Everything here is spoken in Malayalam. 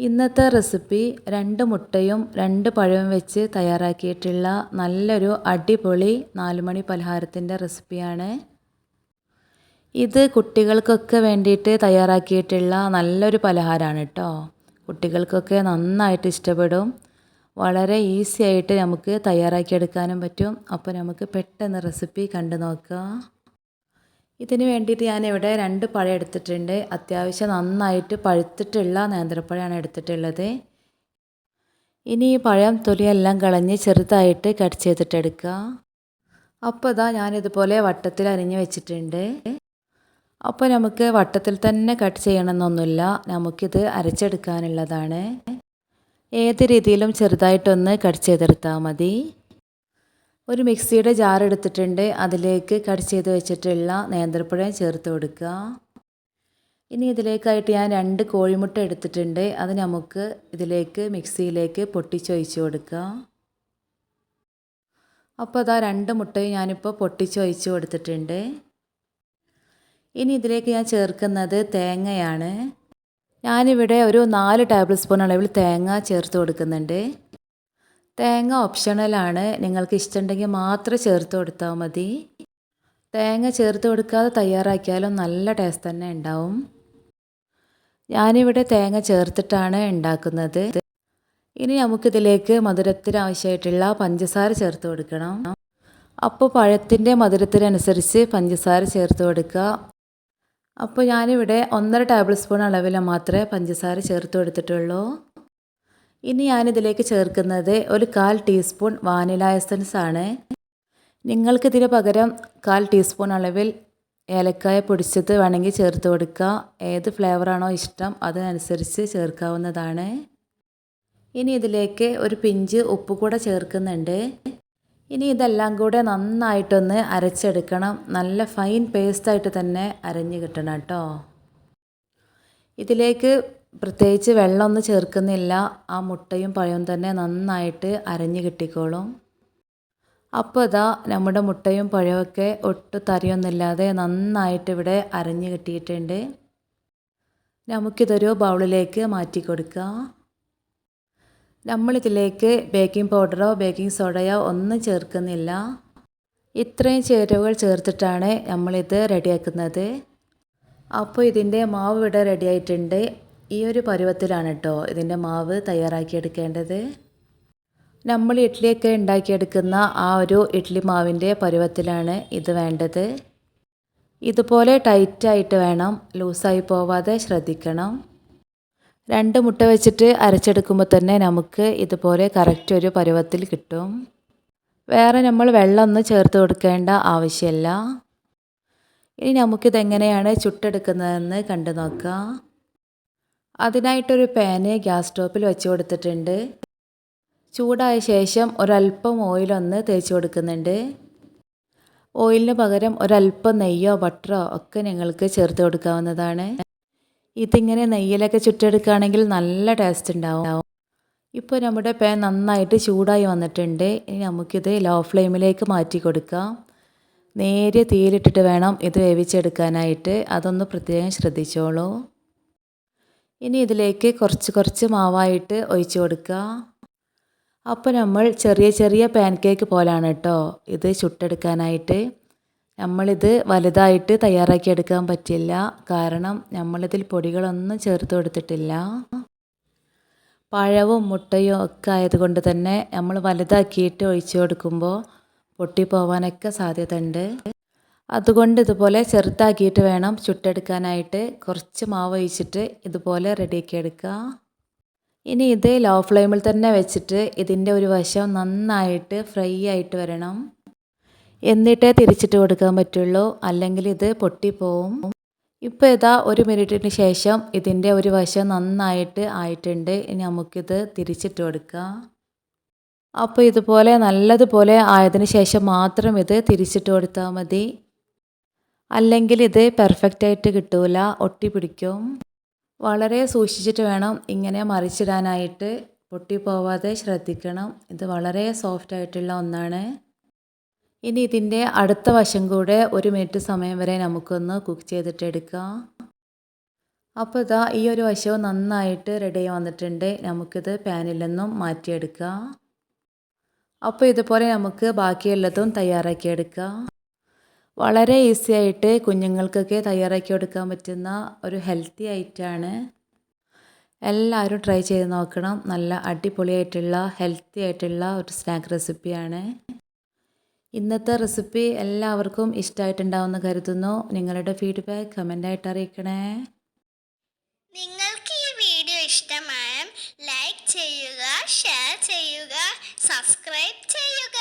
ഇന്നത്തെ റെസിപ്പി രണ്ട് മുട്ടയും രണ്ട് പഴവും വെച്ച് തയ്യാറാക്കിയിട്ടുള്ള നല്ലൊരു അടിപൊളി നാലുമണി പലഹാരത്തിന്റെ റെസിപ്പിയാണ്. ഇത് കുട്ടികൾക്കൊക്കെ വേണ്ടിയിട്ട് തയ്യാറാക്കിയിട്ടുള്ള നല്ലൊരു പലഹാരമാണ് കേട്ടോ. കുട്ടികൾക്കൊക്കെ നന്നായിട്ട് ഇഷ്ടപ്പെടും. വളരെ ഈസി ആയിട്ട് നമുക്ക് തയ്യാറാക്കിയെടുക്കാനും പറ്റും. അപ്പോൾ നമുക്ക് പെട്ടെന്ന് റെസിപ്പി കണ്ടു നോക്കാം. ഇതിന് വേണ്ടിയിട്ട് ഞാനിവിടെ രണ്ട് പഴം എടുത്തിട്ടുണ്ട്. അത്യാവശ്യം നന്നായിട്ട് പഴുത്തിട്ടുള്ള നേന്ത്രപ്പഴമാണ് എടുത്തിട്ടുള്ളത്. ഇനി ഈ പഴം തൊലിയെല്ലാം കളഞ്ഞ് ചെറുതായിട്ട് കട്ട് ചെയ്തിട്ടെടുക്കുക അപ്പോൾ ഇതാ ഞാനിതുപോലെ വട്ടത്തിൽ അരിഞ്ഞ് വെച്ചിട്ടുണ്ട്. അപ്പോൾ നമുക്ക് വട്ടത്തിൽ തന്നെ കട്ട് ചെയ്യണമെന്നൊന്നുമില്ല. നമുക്കിത് അരച്ചെടുക്കാനുള്ളതാണ്. ഏത് രീതിയിലും ചെറുതായിട്ടൊന്ന് കട്ട് ചെയ്തെടുത്താൽ മതി. ഒരു മിക്സിയുടെ ജാർ എടുത്തിട്ടുണ്ട്. അതിലേക്ക് കട്ട് ചെയ്ത് വെച്ചിട്ടുള്ള നേന്ത്രപ്പഴം ചേർത്ത് കൊടുക്കുക. ഇനി ഇതിലേക്കായിട്ട് ഞാൻ രണ്ട് കോഴിമുട്ട എടുത്തിട്ടുണ്ട്. അത് നമുക്ക് ഇതിലേക്ക് മിക്സിയിലേക്ക് പൊട്ടിച്ചൊഴിച്ച് കൊടുക്കുക. അപ്പോൾ അതാ രണ്ട് മുട്ടയും ഞാനിപ്പോൾ പൊട്ടിച്ചൊഴിച്ച് കൊടുത്തിട്ടുണ്ട്. ഇനി ഇതിലേക്ക് ഞാൻ ചേർക്കുന്നത് തേങ്ങയാണ്. ഞാനിവിടെ ഒരു നാല് ടേബിൾ സ്പൂൺ അളവിൽ തേങ്ങ ചേർത്ത് കൊടുക്കുന്നുണ്ട്. തേങ്ങ ഓപ്ഷണലാണ് നിങ്ങൾക്ക് ഇഷ്ടമുണ്ടെങ്കിൽ മാത്രം ചേർത്ത് കൊടുത്താൽ മതി. തേങ്ങ ചേർത്ത് കൊടുക്കാതെ തയ്യാറാക്കിയാലും നല്ല ടേസ്റ്റ് തന്നെ ഉണ്ടാവും. ഞാനിവിടെ തേങ്ങ ചേർത്തിട്ടാണ് ഉണ്ടാക്കുന്നത്. ഇനി നമുക്കിതിലേക്ക് മധുരത്തിന് ആവശ്യമായിട്ടുള്ള പഞ്ചസാര ചേർത്ത് കൊടുക്കണം. അപ്പോൾ പഴത്തിന്റെ മധുരത്തിനനുസരിച്ച് പഞ്ചസാര ചേർത്ത് കൊടുക്കുക. അപ്പോൾ ഞാനിവിടെ ഒന്നര ടേബിൾ സ്പൂൺ അളവിൽ മാത്രമേ പഞ്ചസാര ചേർത്ത് കൊടുത്തിട്ടുള്ളൂ. ഇനി ഞാനിതിലേക്ക് ചേർക്കുന്നത് ഒരു കാൽ ടീസ്പൂൺ വാനില എസൻസ് ആണ് നിങ്ങൾക്കിതിന് പകരം കാൽ ടീസ്പൂൺ അളവിൽ ഏലക്കായ പൊടിച്ചത് വേണമെങ്കിൽ ചേർത്ത് കൊടുക്കുക. ഏത് ഫ്ലേവറാണോ ഇഷ്ടം അതിനനുസരിച്ച് ചേർക്കാവുന്നതാണ്. ഇനി ഇതിലേക്ക് ഒരു പിഞ്ച് ഉപ്പ് കൂടെ ചേർക്കുന്നുണ്ട്. ഇനി ഇതെല്ലാം കൂടെ നന്നായിട്ടൊന്ന് അരച്ചെടുക്കണം. നല്ല ഫൈൻ പേസ്റ്റായിട്ട് തന്നെ അരഞ്ഞ് കിട്ടണം കേട്ടോ. ഇതിലേക്ക് പ്രത്യേകിച്ച് വെള്ളമൊന്നും ചേർക്കുന്നില്ല. ആ മുട്ടയും പഴവും തന്നെ നന്നായിട്ട് അരഞ്ഞ് കിട്ടിക്കോളും. അപ്പോൾ ഇതാ നമ്മുടെ മുട്ടയും പഴമൊക്കെ ഒട്ടും തരിയൊന്നുമില്ലാതെ നന്നായിട്ട് ഇവിടെ അരഞ്ഞ് കിട്ടിയിട്ടുണ്ട്. നമുക്കിതൊരു ബൗളിലേക്ക് മാറ്റി കൊടുക്കുക. നമ്മളിതിലേക്ക് ബേക്കിംഗ് പൗഡറോ ബേക്കിംഗ് സോഡയോ ഒന്നും ചേർക്കുന്നില്ല. ഇത്രയും ചേരുവകൾ ചേർത്തിട്ടാണ് നമ്മളിത് റെഡിയാക്കുന്നത്. അപ്പോൾ ഇതിന്റെ മാവ് ഇവിടെ റെഡി ആയിട്ടുണ്ട് ഈ ഒരു പരുവത്തിലാണ് കേട്ടോ ഇതിന്റെ മാവ് തയ്യാറാക്കിയെടുക്കേണ്ടത്. നമ്മൾ ഇഡ്ഡലിയൊക്കെ ഉണ്ടാക്കിയെടുക്കുന്ന ആ ഒരു ഇഡ്ഡലി മാവിന്റെ പരുവത്തിലാണ് ഇത് വേണ്ടത്. ഇതുപോലെ ടൈറ്റായിട്ട് വേണം ലൂസായി പോവാതെ ശ്രദ്ധിക്കണം. രണ്ട് മുട്ട വെച്ചിട്ട് അരച്ചെടുക്കുമ്പോൾ തന്നെ നമുക്ക് ഇതുപോലെ കറക്റ്റ് ഒരു പരുവത്തിൽ കിട്ടും. വേറെ നമ്മൾ വെള്ളം വെള്ളമൊന്നും ചേർത്ത് കൊടുക്കേണ്ട ആവശ്യമില്ല. ഇനി നമുക്കിതെങ്ങനെയാണ് ചുട്ടെടുക്കുന്നതെന്ന് കണ്ടു നോക്കാം. അതിനായിട്ടൊരു പാന് ഗ്യാസ് സ്റ്റോപ്പിൽ വെച്ച് കൊടുത്തിട്ടുണ്ട്. ചൂടായ ശേഷം ഒരല്പം ഓയിലൊന്ന് തേച്ച് കൊടുക്കുന്നുണ്ട്. ഓയിലിന് പകരം ഒരല്പം നെയ്യോ ബട്ടറോ ഒക്കെ നിങ്ങൾക്ക് ചേർത്ത് കൊടുക്കാവുന്നതാണ്. ഇതിങ്ങനെ നെയ്യിലൊക്കെ ചുറ്റെടുക്കുകയാണെങ്കിൽ നല്ല ടേസ്റ്റ് ഉണ്ടാവും. ഇപ്പോൾ നമ്മുടെ പാൻ നന്നായിട്ട് ചൂടായി വന്നിട്ടുണ്ട്. ഇനി നമുക്കിത് ലോ ഫ്ലെയിമിലേക്ക് മാറ്റി കൊടുക്കാം. നേരിയ തീയിലിട്ടിട്ട് വേണം ഇത് വേവിച്ചെടുക്കാനായിട്ട്. അതൊന്ന് പ്രത്യേകം ശ്രദ്ധിച്ചോളൂ. ഇനി ഇതിലേക്ക് കുറച്ച് കുറച്ച് മാവായിട്ട് ഒഴിച്ചു കൊടുക്കുക. അപ്പോൾ നമ്മൾ ചെറിയ ചെറിയ പാൻ കേക്ക് പോലാണ് കേട്ടോ ഇത് ചുട്ടെടുക്കാനായിട്ട്. നമ്മളിത് വലുതായിട്ട് തയ്യാറാക്കിയെടുക്കാൻ പറ്റില്ല. കാരണം നമ്മളിതിൽ പൊടികളൊന്നും ചേർത്ത് കൊടുത്തിട്ടില്ല. പഴവും മുട്ടയും ഒക്കെ ആയതുകൊണ്ട് തന്നെ നമ്മൾ വലുതാക്കിയിട്ട് ഒഴിച്ചു കൊടുക്കുമ്പോൾ പൊട്ടിപ്പോവാനൊക്കെ സാധ്യത ഉണ്ട് അതുകൊണ്ട് ഇതുപോലെ ചെറുതാക്കിയിട്ട് വേണം ചുട്ടെടുക്കാനായിട്ട്. കുറച്ച് മാവ് ഒഴിച്ചിട്ട് ഇതുപോലെ റെഡിയാക്കി എടുക്കുക. ഇനി ഇത് ലോ ഫ്ലെയിമിൽ തന്നെ വെച്ചിട്ട് ഇതിന്റെ ഒരു വശം നന്നായിട്ട് ഫ്രൈ ആയിട്ട് വരണം. എന്നിട്ടേ തിരിച്ചിട്ട് കൊടുക്കാൻ പറ്റുള്ളൂ. അല്ലെങ്കിൽ ഇത് പൊട്ടിപ്പോവും. ഇപ്പോൾ ഇതാ ഒരു മിനിറ്റിന് ശേഷം ഇതിന്റെ ഒരു വശം നന്നായിട്ട് ആയിട്ടുണ്ട്. ഇനി നമുക്കിത് തിരിച്ചിട്ട് കൊടുക്കാം. അപ്പോൾ ഇതുപോലെ നല്ലതുപോലെ ആയതിനു ശേഷം മാത്രം ഇത് തിരിച്ചിട്ട് കൊടുത്താൽ മതി. അല്ലെങ്കിൽ ഇത് പെർഫെക്റ്റ് ആയിട്ട് കിട്ടൂല ഒട്ടി പിടിക്കും. വളരെ സൂക്ഷിച്ചിട്ട് വേണം ഇങ്ങനെ മറിച്ചിടാനായിട്ട്. പൊട്ടി പോവാതെ ശ്രദ്ധിക്കണം. ഇത് വളരെ സോഫ്റ്റ് ആയിട്ടുള്ള ഒന്നാണ്. ഇനി ഇതിന്റെ അടുത്ത വശം കൂടെ ഒരു മിനിറ്റ് സമയം വരെ നമുക്കൊന്ന് കുക്ക് ചെയ്തിട്ട് എടുക്കാം. അപ്പോൾ ഇതാ ഈ ഒരു വശവും നന്നായിട്ട് റെഡി വന്നിട്ടുണ്ട്. നമുക്കിത് പാനിൽ നിന്നും മാറ്റിയെടുക്കാം. അപ്പോൾ ഇതുപോലെ നമുക്ക് ബാക്കിയുള്ളതും തയ്യാറാക്കിയെടുക്കാം വളരെ ഈസി ആയിട്ട് കുഞ്ഞുങ്ങൾക്കൊക്കെ തയ്യാറാക്കി കൊടുക്കാൻ പറ്റുന്ന ഒരു ഹെൽത്തി ആയിട്ടാണ് എല്ലാവരും ട്രൈ ചെയ്ത് നോക്കണം. നല്ല അടിപൊളിയായിട്ടുള്ള ഹെൽത്തി ആയിട്ടുള്ള ഒരു സ്നാക്ക് റെസിപ്പിയാണ് ഇന്നത്തെ റെസിപ്പി എല്ലാവർക്കും ഇഷ്ടമായിട്ടുണ്ടാവുമെന്ന് കരുതുന്നു. നിങ്ങളുടെ ഫീഡ്ബാക്ക് കമന്റായിട്ട് അറിയിക്കണേ. നിങ്ങൾക്ക് ഈ വീഡിയോ ഇഷ്ടമായ ലൈക്ക് ചെയ്യുക ഷെയർ ചെയ്യുക സബ്സ്ക്രൈബ് ചെയ്യുക.